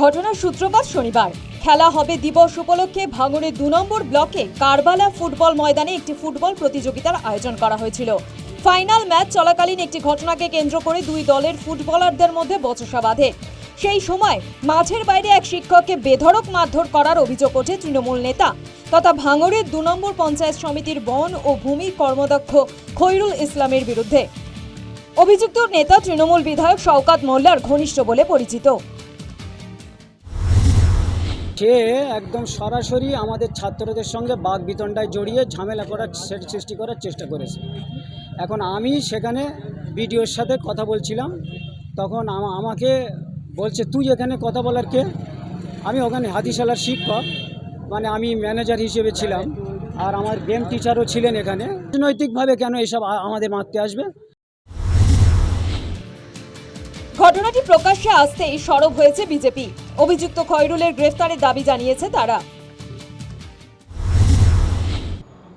ঘটনার সূত্রপাত শনিবার। খেলা হবে দিবস উপলক্ষে ভাঙড়ের দু নম্বর ব্লকে কারবালা ফুটবল ময়দানে একটি ফুটবল প্রতিযোগিতার আয়োজন করা হয়েছিল। ফাইনাল ম্যাচ চলাকালীন একটি ঘটনাকে কেন্দ্র করে দুই দলের ফুটবলারদের মধ্যে বচসা বাঁধে। সেই সময় মাঝের বাইরে এক শিক্ষককে বেধড়ক মারধর করার অভিযোগ ওঠে তৃণমূল নেতা তথা ভাঙড়ের দু নম্বর পঞ্চায়েত সমিতির বন ও ভূমি কর্মদক্ষ খৈরুল ইসলামের বিরুদ্ধে। অভিযুক্ত নেতা তৃণমূল বিধায়ক শওকাত মোল্লার ঘনিষ্ঠ বলে পরিচিত। সে একদম সরাসরি আমাদের ছাত্রদের সঙ্গে বাঘ বিতণ্ডায় জড়িয়ে ঝামেলা করার সে- সৃষ্টি করার চেষ্টা করেছে। এখন আমি সেখানে বিডিওর সাথে কথা বলছিলাম, তখন আমা- আমাকে বলছে, তুই এখানে কথা বলার কে? আমি ওখানে হাতিশালার শিক্ষক মানে আমি ম্যানেজার হিসেবে ছিলাম, আর আমার গেম টিচারও ছিলেন এখানে। রাজনৈতিকভাবে কেন এসব আমাদের মারতে আসবে? ঘটনাটি প্রকাশ্যে আসতেই সরব হয়েছে বিজেপি। অভিযুক্ত খয়রুলের গ্রেফতারের দাবি জানিয়েছে তারা।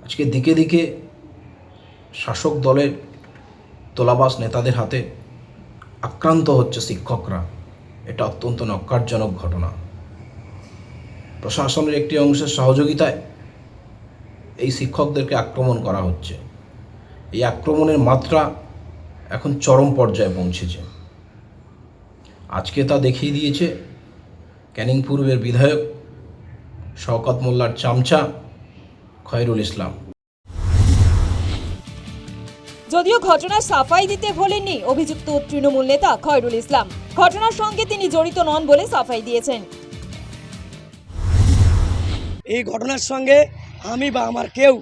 আজকে দিকে দিকে শাসক দলের তোলাবাস নেতাদের হাতে আক্রান্ত হচ্ছে শিক্ষকরা। এটা অত্যন্ত নক্কারজনক ঘটনা। প্রশাসনের একটি অংশের সহযোগিতায় এই শিক্ষকদেরকে আক্রমণ করা হচ্ছে। এই আক্রমণের মাত্রা এখন চরম পর্যায়ে পৌঁছেছে। আজকে তা দেখিয়ে দিয়েছে ক্যানিং পূর্বের বিধায়ক শওকত মোল্লার চামচা খয়রুল ইসলাম। যদিও ঘটনার সাফাই দিতে ভোলেননি অভিযুক্ত তৃণমূল নেতা খয়রুল ইসলাম। ঘটনার সঙ্গে তিনি জড়িত নন বলে সাফাই দিয়েছেন। এই ঘটনার সঙ্গে আমি বা আমার কেউ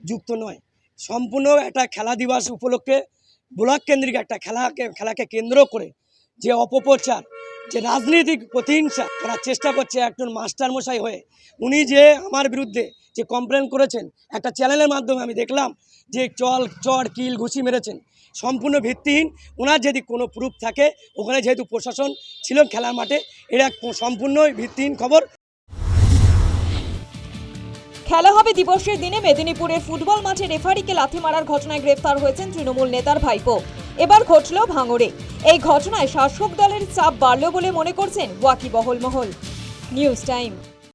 যুক্ত নয়। সম্পূর্ণ একটা খেলা দিবস উপলক্ষে ব্লক কেন্দ্রিক একটা খেলাকে খেলাকে কেন্দ্র করে যে অপপ্রচার যে রাজনৈতিক প্রতিহিংসা করার চেষ্টা করছে একজন মাস্টারমশাই হয়ে। উনি যে আমার বিরুদ্ধে যে কমপ্লেন করেছেন, একটা চ্যানেলের মাধ্যমে আমি দেখলাম যে চল, চর, কিল, ঘুষি মেরেছেন। সম্পূর্ণ ভিত্তিহীন। ওনার যদি কোনো প্রুফ থাকে, ওখানে যেহেতু প্রশাসন ছিল খেলার মাঠে এটা সম্পূর্ণই ভিত্তিহীন খবর। খেলা হবে দিবসের দিনে মেদিনীপুরের ফুটবল মাঠে রেফারিকে লাথি মারার ঘটনায় গ্রেফতার হয়েছেন তৃণমূল নেতার ভাইপো। এবার ঘটল ভাঙড়ে। এই ঘটনায় শাসক দলের চাপ বাড়ল বলে মনে করছেন ওয়াকিবহল মহল নিউজ টাইম।